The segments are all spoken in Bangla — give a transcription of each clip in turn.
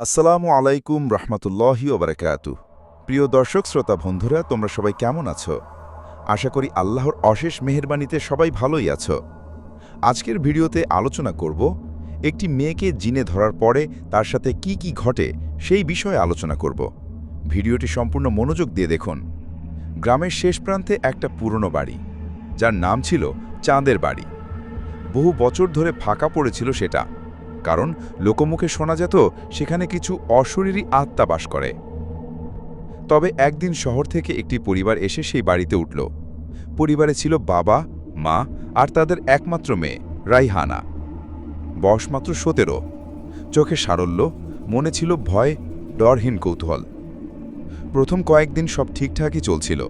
আসসালামু আলাইকুম রহমতুল্লাহি ওবরাকাতু। প্রিয় দর্শক, শ্রোতা, বন্ধুরা, তোমরা সবাই কেমন আছো? আশা করি আল্লাহর অশেষ মেহেরবানিতে সবাই ভালোই আছো। আজকের ভিডিওতে আলোচনা করব একটি মেয়েকে জিনে ধরার পরে তার সাথে কি কি ঘটে সেই বিষয়ে আলোচনা করব। ভিডিওটি সম্পূর্ণ মনোযোগ দিয়ে দেখুন। গ্রামের শেষ প্রান্তে একটা পুরনো বাড়ি, যার নাম ছিল চাঁদের বাড়ি। বহু বছর ধরে ফাঁকা পড়েছিল সেটা। কারণ লোকমুখে শোনা যেত, সেখানে কিছু অশরীরী আত্মা বাস করে। তবে একদিন শহর থেকে একটি পরিবার এসে সেই বাড়িতে উঠল। পরিবারে ছিল বাবা, মা আর তাদের একমাত্র মেয়ে, রাইহানা। বয়স মাত্র সতেরো। চোখে সারল্য, মনে ছিল ভয়, ডরহীন কৌতূহল। প্রথম কয়েকদিন সব ঠিকঠাকই চলছিল।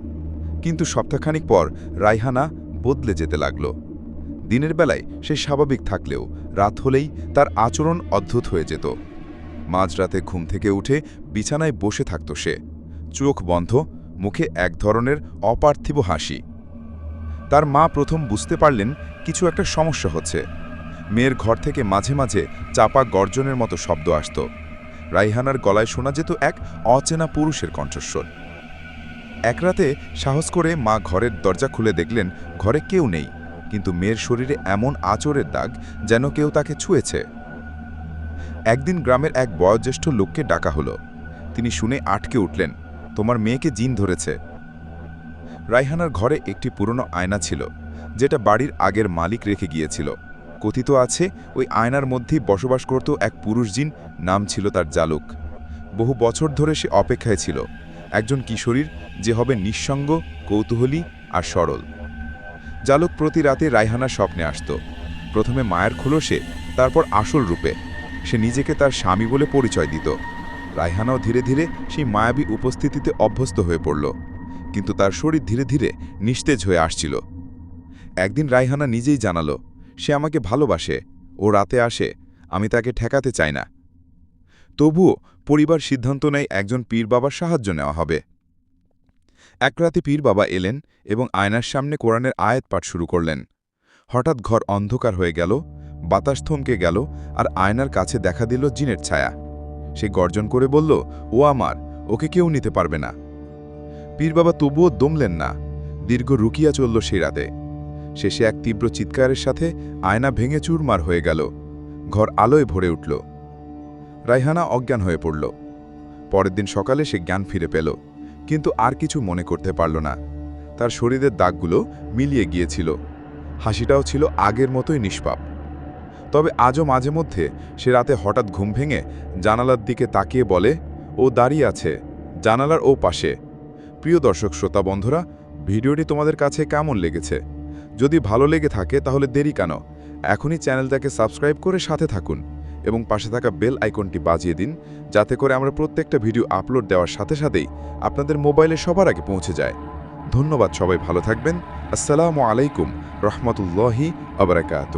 কিন্তু সপ্তাহখানিক পর রাইহানা বদলে যেতে লাগল। দিনের বেলায় সে স্বাভাবিক থাকলেও রাত হলেই তার আচরণ অদ্ভুত হয়ে যেত। মাঝরাতে ঘুম থেকে উঠে বিছানায় বসে থাকত সে। চোখ বন্ধ, মুখে এক ধরনের অপার্থিব হাসি। তার মা প্রথম বুঝতে পারলেন কিছু একটা সমস্যা হচ্ছে। মেয়ের ঘর থেকে মাঝে মাঝে চাপা গর্জনের মতো শব্দ আসত। রাইহানার গলায় শোনা যেত এক অচেনা পুরুষের কণ্ঠস্বর। এক রাতে সাহস করে মা ঘরের দরজা খুলে দেখলেন ঘরে কেউ নেই। কিন্তু মেয়ের শরীরে এমন আচরের দাগ যেন কেউ তাকে ছুঁয়েছে। একদিন গ্রামের এক বয়োজ্যেষ্ঠ লোককে ডাকা হলো। তিনি শুনে আটকে উঠলেন, তোমার মেয়েকে জিন ধরেছে। রাইহানার ঘরে একটি পুরনো আয়না ছিল, যেটা বাড়ির আগের মালিক রেখে গিয়েছিল। কথিত আছে, ওই আয়নার মধ্যেই বসবাস করত এক পুরুষ জিন, নাম ছিল তার জালুক। বহু বছর ধরে সে অপেক্ষায় ছিল, একজন কিশোরীর যে হবে নিঃসঙ্গ, কৌতূহলী আর সরল। জালুক প্রতি রাতে রায়হানার স্বপ্নে আসত। প্রথমে মায়ের খোলসে তারপর আসল রূপে। সে নিজেকে তার স্বামী বলে পরিচয় দিত। রায়হানাও ধীরে ধীরে সেই মায়াবী উপস্থিতিতে অভ্যস্ত হয়ে পড়ল। কিন্তু তার শরীর ধীরে ধীরে নিস্তেজ হয়ে আসছিল। একদিন রায়হানা নিজেই জানালো, সে আমাকে ভালোবাসে। ও রাতে আসে, আমি তাকে ঠেকাতে চাই না। তবুও পরিবার সিদ্ধান্ত নেয় একজন পীর বাবার সাহায্য নেওয়া হবে। এক রাতে পীর বাবা এলেন এবং আয়নার সামনে কোরআনের আয়াত পাঠ শুরু করলেন। হঠাৎ ঘর অন্ধকার হয়ে গেল, বাতাস থমকে গেল আর আয়নার কাছে দেখা দিল জিনের ছায়া। সে গর্জন করে বলল, ও আমার, ওকে কেউ নিতে পারবে না। পীর বাবা তবুও দমলেন না। দীর্ঘ রুকিয়া চলল সেই রাতে। শেষে এক তীব্র চিৎকারের সাথে আয়না ভেঙে চুরমার হয়ে গেল। ঘর আলোয় ভরে উঠল। রাইহানা অজ্ঞান হয়ে পড়ল। পরের দিন সকালে সে জ্ঞান ফিরে পেল। কিন্তু আর কিছু মনে করতে পারল না। তার শরীরের দাগগুলো মিলিয়ে গিয়েছিল। হাসিটাও ছিল আগের মতোই নিষ্পাপ। তবে আজও মাঝে মধ্যে সে রাতে হঠাৎ ঘুম ভেঙে জানালার দিকে তাকিয়ে বলে, ও দাঁড়িয়ে আছে। জানালার ও পাশে। প্রিয় দর্শক, শ্রোতা বন্ধুরা, ভিডিওটি তোমাদের কাছে কেমন লেগেছে? যদি ভালো লেগে থাকে তাহলে দেরি কেন? এখনই চ্যানেলটাকে সাবস্ক্রাইব করে সাথে থাকুন। এবং পাশে থাকা বেল আইকনটি বাজিয়ে দিন, যাতে করে আমরা প্রত্যেকটা ভিডিও আপলোড দেওয়ার সাথে সাথেই আপনাদের মোবাইলে সবার আগে পৌঁছে যায়। ধন্যবাদ সবাই, ভালো থাকবেন। আসসালামু আলাইকুম, রহমতুল্লাহি আবরাকাত।